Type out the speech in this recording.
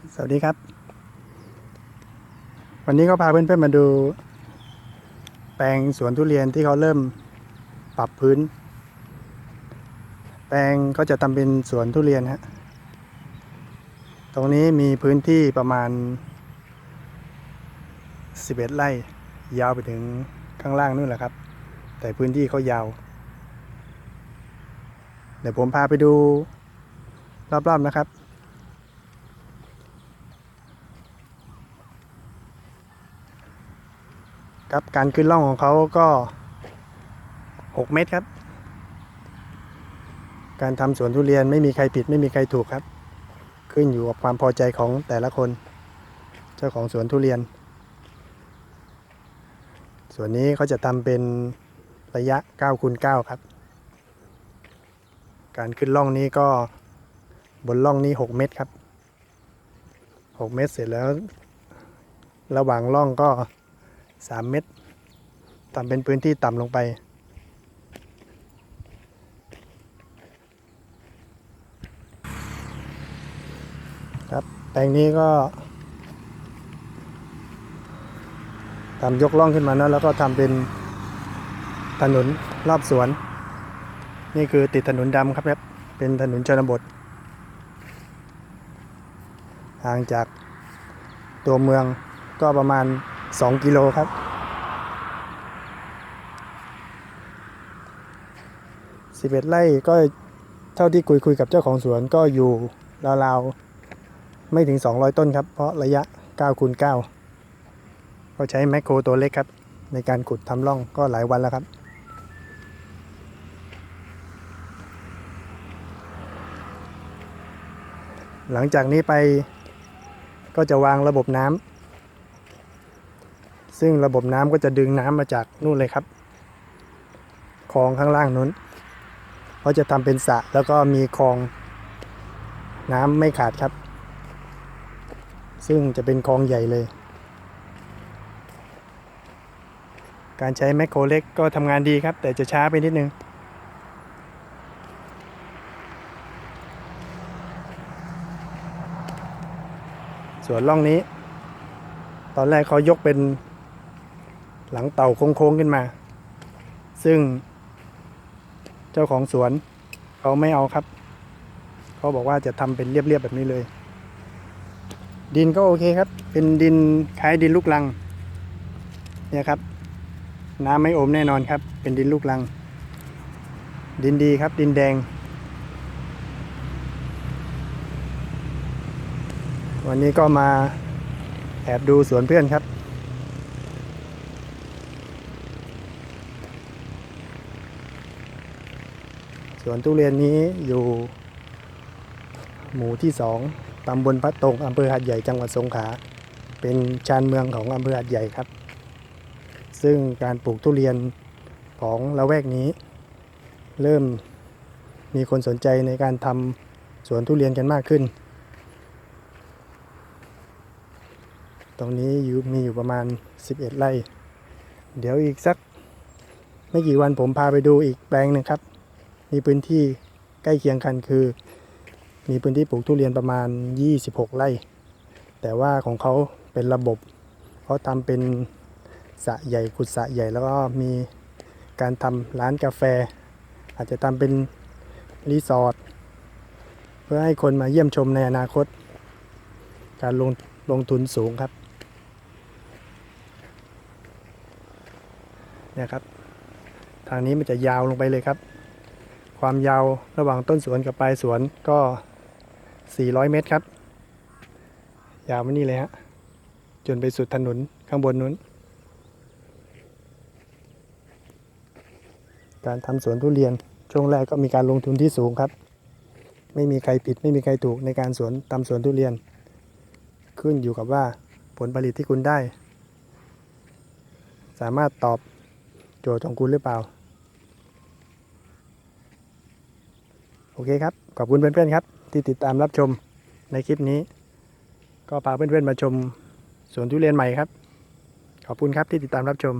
สวัสดีครับ วันนี้ก็พาเพื่อนๆมาดู แปลงสวนทุเรียนที่เขาเริ่มปรับพื้น แปลงก็จะทำเป็นสวนทุเรียนฮะตรงนี้มีพื้นที่ประมาณ 11 ไร่ ยาวไปถึงข้างล่างนู่นแหละครับ แต่พื้นที่เขายาว เดี๋ยวผมพาไปดูรอบๆนะครับ ครับการขึ้นล่องของเขาก็ 6 เมตรครับ การทำสวนทุเรียนไม่มีใครผิดไม่มีใครถูกครับ ขึ้นอยู่กับความพอใจของแต่ละคน เจ้าของสวนทุเรียน ส่วนนี้เขาจะทำเป็นระยะ9คูณ9ครับ การขึ้นล่องนี้ก็บนล่องนี้ 6 เมตรครับ 6 เมตรเสร็จแล้ว ระหว่างล่องก็ 3 เมตรทำเป็นพื้นที่ต่ำลงไป ครับแปลงนี้ก็ทำยกล่องขึ้นมานะแล้วก็ทำเป็นถนนรอบสวน นี่คือติดถนนดำครับครับ เป็นถนนชนบท ห่างจากตัวเมืองก็ประมาณ 2 กิโลครับ 11 ไร่ก็เท่าที่คุยคุยกับเจ้าของสวนก็อยู่ราวๆ ไม่ถึง 200 ต้นครับ เพราะระยะ9คูณ9ก็ใช้แมคโครตัวเล็กครับ ในการขุดทำร่องก็หลายวันแล้วครับหลังจากนี้ไปก็จะวางระบบน้ำ ซึ่งระบบน้ำก็จะดึงน้ำมาจากนู่นเลยครับคลองข้างล่างนู้นเขาจะทำเป็นสระแล้วก็มีคลองน้ำไม่ขาดครับ ซึ่งจะเป็นคลองใหญ่เลย การใช้แมคโครเล็กก็ทำงานดีครับ แต่จะช้าไปนิดนึงส่วนร่องนี้ ตอนแรกเขายกเป็น หลังเต่าโค้งๆขึ้นมา ซึ่ง เจ้าของสวนเขาไม่เอาครับ เขาบอกว่าจะทำเป็นเรียบๆแบบนี้เลย ดินก็โอเคครับ เป็นดินคล้ายดินลูกลัง เนี่ยครับ น้ำไม่อมแน่นอนครับ เป็นดินลูกลัง ดินดีครับ ดินแดง วันนี้ก็มาแอบดูสวนเพื่อนครับ สวนทุเรียนนี้อยู่ หมู่ที่สองตำบลพระตรงอำเภอหัดใหญ่จังหวัดสงขลาเป็นชานเมืองของอำเภอหัดใหญ่ครับ ซึ่งการปลูกทุเรียนของละแวกนี้ เริ่มมีคนสนใจในการทำสวนทุเรียนกันมากขึ้น ตรงนี้อยู่มีอยู่ประมาณ 11 ไร่ เดี๋ยวอีกสักไม่กี่วันผมพาไปดูอีกแปลงหนึ่งครับ มีพื้นที่ใกล้เคียงกันคือ มีพื้นที่ปลูกทุเรียนประมาณ 26 ไร่ แต่ว่าของเขาเป็นระบบเขาทำเป็นสะใหญ่ขุดสะใหญ่แล้วก็มีการทำร้านกาแฟ อาจจะทำเป็นรีสอร์ทเพื่อให้คนมาเยี่ยมชมในอนาคต การลงลงทุนสูงครับเนี่ยครับ ทางนี้มันจะยาวลงไปเลยครับ ความยาวระหว่างต้นสวนกับปลายสวนก็ 400 เมตรครับ ยาวมานี่เลยฮะ จนไปสุดถนนข้างบนนู้น การทำสวนทุเรียนช่วงแรกก็มีการลงทุนที่สูงครับ ไม่มีใครผิดไม่มีใครถูกในการสวนทำสวนทุเรียน ขึ้นอยู่กับว่าผลผลิตที่คุณได้ สามารถตอบโจทย์ของคุณหรือเปล่า โอเคครับ ขอบคุณเพื่อนๆครับ ที่ติดตามรับชมในคลิปนี้ ก็พาเพื่อนๆมาชมสวนทุเรียนใหม่ครับ ขอบคุณครับที่ติดตามรับชม